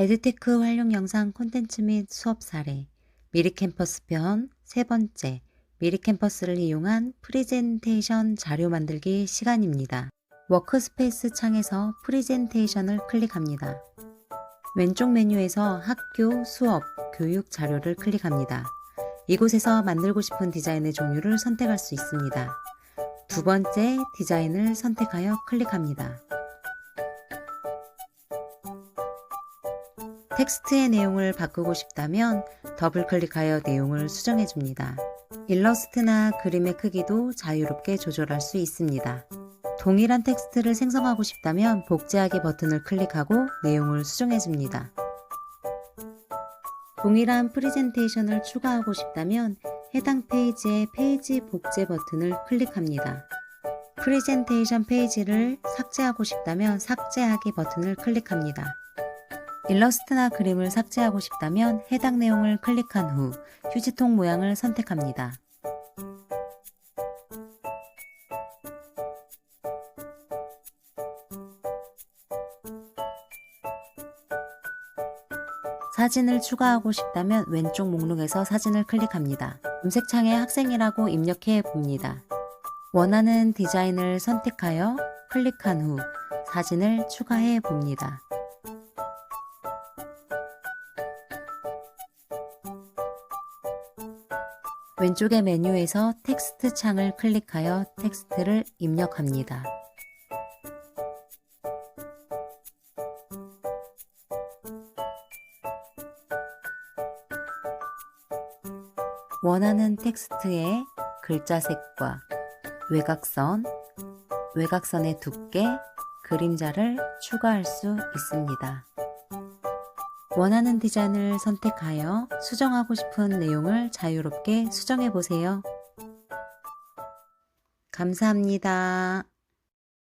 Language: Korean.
에듀테크 활용 영상 콘텐츠 및 수업 사례 미리 캠퍼스 편 세 번째 미리 캠퍼스를 이용한 프리젠테이션 자료 만들기 시간입니다. 워크스페이스 창에서 프리젠테이션을 클릭합니다. 왼쪽 메뉴에서 학교, 수업, 교육 자료를 클릭합니다. 이곳에서 만들고 싶은 디자인의 종류를 선택할 수 있습니다. 두 번째 디자인을 선택하여 클릭합니다. 텍스트의 내용을 바꾸고 싶다면 더블 클릭하여 내용을 수정해 줍니다. 일러스트나 그림의 크기도 자유롭게 조절할 수 있습니다. 동일한 텍스트를 생성하고 싶다면 복제하기 버튼을 클릭하고 내용을 수정해 줍니다. 동일한 프리젠테이션을 추가하고 싶다면 해당 페이지의 페이지 복제 버튼을 클릭합니다. 프리젠테이션 페이지를 삭제하고 싶다면 삭제하기 버튼을 클릭합니다. 일러스트나 그림을 삭제하고 싶다면 해당 내용을 클릭한 후 휴지통 모양을 선택합니다. 사진을 추가하고 싶다면 왼쪽 목록에서 사진을 클릭합니다. 검색창에 학생이라고 입력해 봅니다. 원하는 디자인을 선택하여 클릭한 후 사진을 추가해 봅니다. 왼쪽의 메뉴에서 텍스트 창을 클릭하여 텍스트를 입력합니다. 원하는 텍스트의 글자 색과 외곽선, 외곽선의 두께, 그림자를 추가할 수 있습니다. 원하는 디자인을 선택하여 수정하고 싶은 내용을 자유롭게 수정해 보세요. 감사합니다.